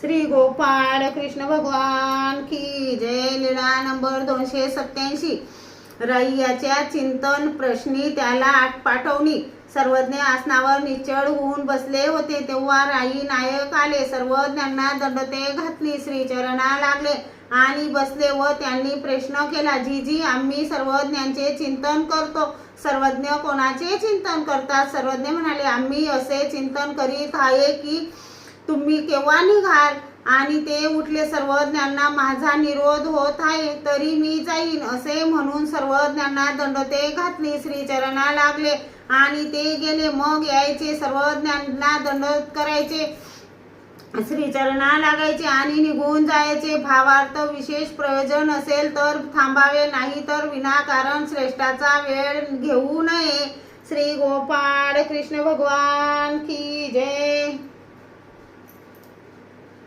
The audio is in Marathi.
श्री गोपाळ कृष्ण भगवान की जय. लीळा नंबर दोनशे सत्याऐंशी रय्याच्या चिंतन प्रश्नी त्याला आठ पाठवणी. सर्वज्ञ आसनावर निश्चळ होऊन बसले होते. तेव्हा राई नायक आले. सर्वज्ञांना दंडते घातली. श्रीचरणा लागले आणि बसले व त्यांनी प्रश्न केला जी जी आम्ही सर्वज्ञांचे चिंतन करतो. सर्वज्ञ कोणाचे चिंतन करतात? सर्वज्ञ म्हणाले आम्ही असे चिंतन करीत आहे की तुम्ही केव्हा निघाल? आणि ते उठले सर्वज्ञांना माझा निरोध होत आहे तरी मी जाईन असे म्हणून सर्वज्ञांना दंडते घातली. श्रीचरणा लागले आणि ते गेले. मग यायचे. सर्वज्ञांना दंड करायचे. श्रीचरणा लागायचे आणि निघून जायचे. भावार्थ विशेष प्रयोजन असेल तर थांबावे नाही तर विनाकारण श्रेष्ठाचा वेळ घेऊ नये. श्री गोपाळ कृष्ण भगवान की जय.